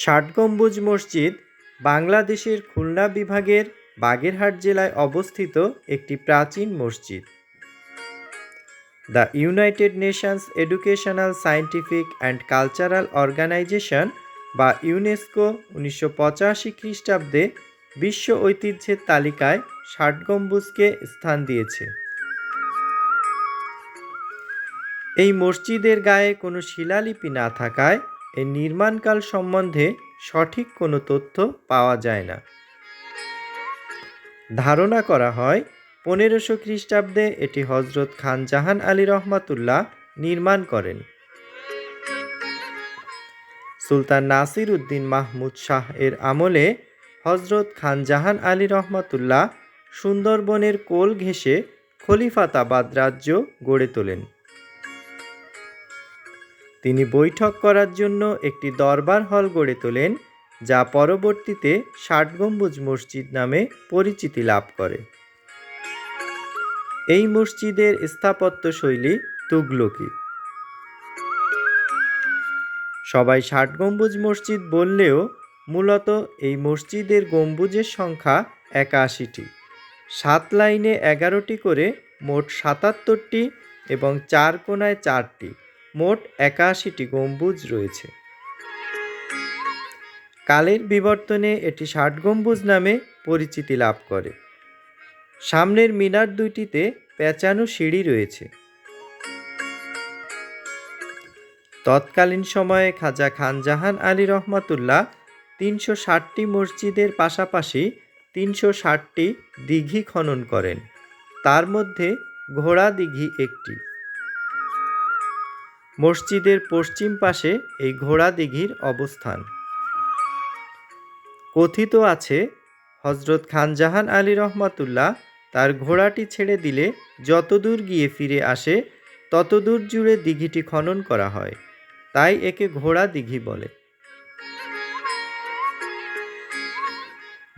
ষাট গম্বুজ মসজিদ বাংলাদেশের খুলনা বিভাগের বাগেরহাট জেলায় অবস্থিত একটি প্রাচীন মসজিদ। The United Nations educational scientific and cultural organisation বা ইউনেস্কো উনিশশো পঁচাশি খ্রিস্টাব্দে বিশ্ব ঐতিহ্যের তালিকায় ষাট গম্বুজকে স্থান দিয়েছে। এই মসজিদের গায়ে কোনো শিলালিপি না থাকায় এর নির্মাণকাল সম্বন্ধে সঠিক কোনো তথ্য পাওয়া যায় না। ধারণা করা হয়, পনেরোশো খ্রিস্টাব্দে এটি হজরত খান জাহান আলী রহমাতুল্লাহ নির্মাণ করেন। সুলতান নাসির উদ্দিন মাহমুদ শাহ এর আমলে হজরত খান জাহান আলী রহমাতুল্লাহ সুন্দরবনের কোল ঘেঁষে খলিফাতাবাদ রাজ্য গড়ে তোলেন। তিনি বৈঠক করার জন্য একটি দরবার হল গড়ে তোলেন, যা পরবর্তীতে ষাট গম্বুজ মসজিদ নামে পরিচিতি লাভ করে। এই মসজিদের স্থাপত্য শৈলী তুগলকি। সবাই ষাট গম্বুজ মসজিদ বললেও মূলত এই মসজিদের গম্বুজের সংখ্যা একাশিটি। সাত লাইনে এগারোটি করে মোট সাতাত্তরটি এবং চার কোনায় চারটি। মোট একাশিটি গম্বুজ রয়েছে। কালের বিবর্তনে এটি ষাট গম্বুজ নামে পরিচিতি লাভ করে। সামনের মিনার দুইটিতে পেঁচানো সিঁড়ি রয়েছে। তৎকালীন সময়ে খাজা খান জাহান আলী রহমাতুল্লাহ তিনশো ষাটটি মসজিদের পাশাপাশি তিনশো ষাটটি দিঘি খনন করেন। তার মধ্যে ঘোড়া দিঘি একটি। মসজিদের পশ্চিম পাশে এই ঘোড়া দিঘির অবস্থান। কথিত আছে হজরত খানজাহান আলী রহমাতুল্লাহ তার ঘোড়াটি ছেড়ে দিলে যতদূর গিয়ে ফিরে আসে, ততদূর জুড়ে দিঘিটি খনন করা হয়। তাই একে ঘোড়া দিঘি বলে।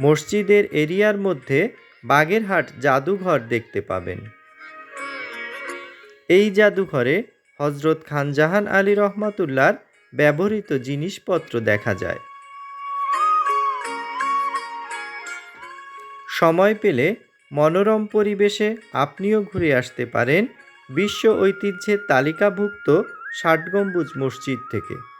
মসজিদের এরিয়ার মধ্যে বাগেরহাট জাদুঘর দেখতে পাবেন। এই জাদুঘরে হজরত খানজাহান আলী রহমাতুল্লার ব্যবহৃত জিনিসপত্র দেখা যায়। সময় পেলে মনোরম পরিবেশে আপনিও ঘুরে আসতে পারেন বিশ্ব ঐতিহ্যের তালিকাভুক্ত ষাট গম্বুজ মসজিদ থেকে।